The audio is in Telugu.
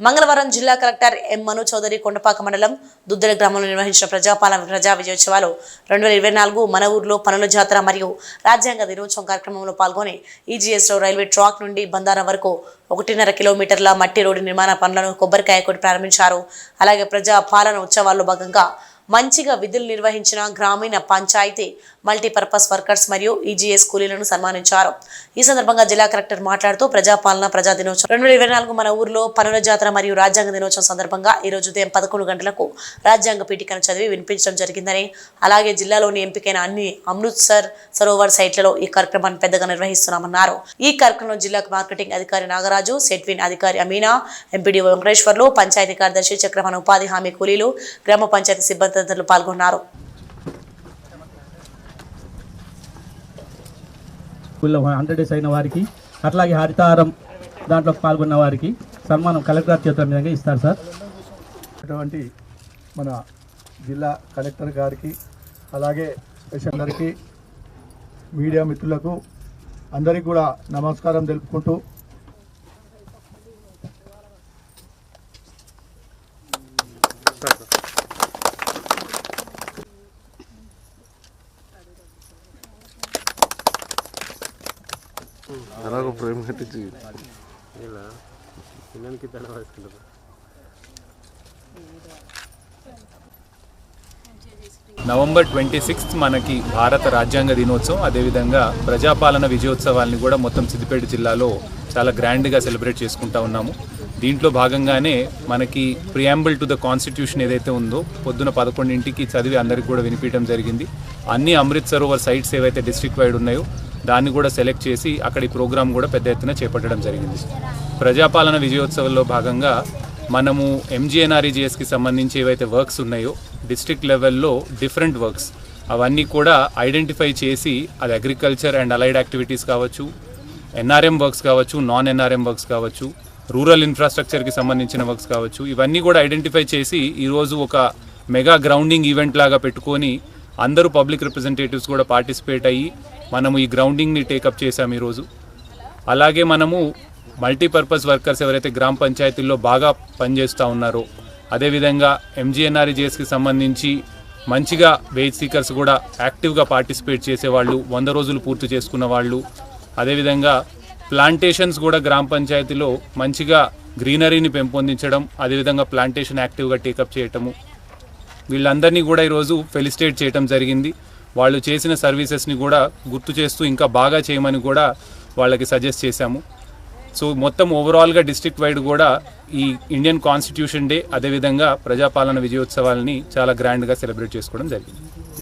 మంగళవారం జిల్లా కలెక్టర్ ఎం మను చౌదరి కొండపాక మండలం దుద్దెల గ్రామంలో నిర్వహించిన ప్రజాపాలన ప్రజా విజయోత్సవాలు రెండు వేల ఇరవై నాలుగు మన ఊర్లో పనుల జాతర మరియు రాజ్యాంగ దినోత్సవం కార్యక్రమంలో పాల్గొని ఈజీఎస్లో రైల్వే ట్రాక్ నుండి బందారం వరకు ఒకటిన్నర కిలోమీటర్ల మట్టి రోడ్డు నిర్మాణ పనులను కొబ్బరికాయ కొట్టి ప్రారంభించారు. అలాగే ప్రజా పాలన ఉత్సవాల్లో భాగంగా మంచిగా విధులు నిర్వహించిన గ్రామీణ పంచాయతీ మల్టీపర్పస్ వర్కర్స్ మరియు ఈజీఎస్ కూలీలను సన్మానించారు. ఈ సందర్భంగా జిల్లా కలెక్టర్ మాట్లాడుతూ ప్రజాపాలన ప్రజా దినోత్సవం రెండు ఇరవై నాలుగు మన ఊర్లో పనుల జాతర మరియు రాజ్యాంగ దినోత్సవం సందర్భంగా ఈ రోజు ఉదయం పదకొండు గంటలకు రాజ్యాంగ పీఠికను చదివి వినిపించడం జరిగిందని అలాగే జిల్లాలోని ఎంపికైన అన్ని అమృత్సర్ సరోవర్ సైట్లలో ఈ కార్యక్రమాన్ని పెద్దగా నిర్వహిస్తున్నామన్నారు. ఈ కార్యక్రమంలో జిల్లా మార్కెటింగ్ అధికారి నాగరాజు సెట్విన్ అధికారి అమీనా ఎంపీడీ వెంకటేశ్వర్లు పంచాయతీ కార్యదర్శి చక్రమణ ఉపాధి హామీ కూలీలు గ్రామ పంచాయతీ సిబ్బంది తదితరులు పాల్గొన్నారు. స్కూల్లో హండ్రెడ్ డేస్ అయిన వారికి అట్లాగే హరితారం దాంట్లో పాల్గొన్న వారికి సన్మానం కలెక్టర్ చేతుల మీదుగా ఇస్తారు సార్. అటువంటి మన జిల్లా కలెక్టర్ గారికి అలాగే స్పెషల్ గారికి మీడియా మిత్రులకు అందరికీ కూడా నమస్కారం తెలుపుకుంటూ అలాగ ప్రేమ కట్టించి నవంబర్ ట్వంటీ సిక్స్త్ మనకి భారత రాజ్యాంగ దినోత్సవం. అదేవిధంగా ప్రజాపాలన విజయోత్సవాల్ని కూడా మొత్తం సిద్దిపేట జిల్లాలో చాలా గ్రాండ్గా సెలబ్రేట్ చేసుకుంటా ఉన్నాము. దీంట్లో భాగంగానే మనకి ప్రియాంబుల్ టు ద కాన్స్టిట్యూషన్ ఏదైతే ఉందో పొద్దున పదకొండింటికి చదివి అందరికి కూడా వినిపించడం జరిగింది. అన్ని అమృత్ సరోవర్ సైట్స్ ఏవైతే డిస్ట్రిక్ట్ వైడ్ ఉన్నాయో దాన్ని కూడా సెలెక్ట్ చేసి అక్కడి ప్రోగ్రాం కూడా పెద్ద ఎత్తున చేపట్టడం జరిగింది. ప్రజాపాలన విజయోత్సవంలో భాగంగా మనము ఎంజీఎన్ఆర్ఈజీఎస్కి సంబంధించి ఏవైతే వర్క్స్ ఉన్నాయో డిస్ట్రిక్ట్ లెవెల్లో డిఫరెంట్ వర్క్స్ అవన్నీ కూడా ఐడెంటిఫై చేసి అది అగ్రికల్చర్ అండ్ అలైడ్ యాక్టివిటీస్ కావచ్చు ఎన్ఆర్ఎం వర్క్స్ కావచ్చు నాన్ ఎన్ఆర్ఎం వర్క్స్ కావచ్చు రూరల్ ఇన్ఫ్రాస్ట్రక్చర్కి సంబంధించిన వర్క్స్ కావచ్చు ఇవన్నీ కూడా ఐడెంటిఫై చేసి ఈరోజు ఒక మెగా గ్రౌండింగ్ ఈవెంట్ లాగా పెట్టుకొని అందరూ పబ్లిక్ రిప్రజెంటేటివ్స్ కూడా పార్టిసిపేట్ అయ్యి మనము ఈ గ్రౌండింగ్ని టేకప్ చేశాము ఈరోజు. అలాగే మనము మల్టీపర్పస్ వర్కర్స్ ఎవరైతే గ్రామ పంచాయతీల్లో బాగా పనిచేస్తూ ఉన్నారో అదేవిధంగా ఎంజీఎన్ఆర్ఈజేఎస్కి సంబంధించి మంచిగా వెయిట్ సీకర్స్ కూడా యాక్టివ్గా పార్టిసిపేట్ చేసేవాళ్ళు వంద రోజులు పూర్తి చేసుకున్న వాళ్ళు అదేవిధంగా ప్లాంటేషన్స్ కూడా గ్రామ పంచాయతీలో మంచిగా గ్రీనరీని పెంపొందించడం అదేవిధంగా ప్లాంటేషన్ యాక్టివ్గా టేకప్ చేయటము. వీళ్ళందరినీ కూడా ఈరోజు ఫెలిసిటేట్ చేయటం జరిగింది. వాళ్ళు చేసిన సర్వీసెస్ని కూడా గుర్తు చేస్తూ ఇంకా బాగా చేయమని కూడా వాళ్ళకి సజెస్ట్ చేశాము. సో మొత్తం ఓవరాల్గా డిస్ట్రిక్ట్ వైడ్ కూడా ఈ ఇండియన్ కాన్స్టిట్యూషన్ డే అదేవిధంగా ప్రజాపాలన విజయోత్సవాలని చాలా గ్రాండ్గా సెలబ్రేట్ చేసుకోవడం జరిగింది.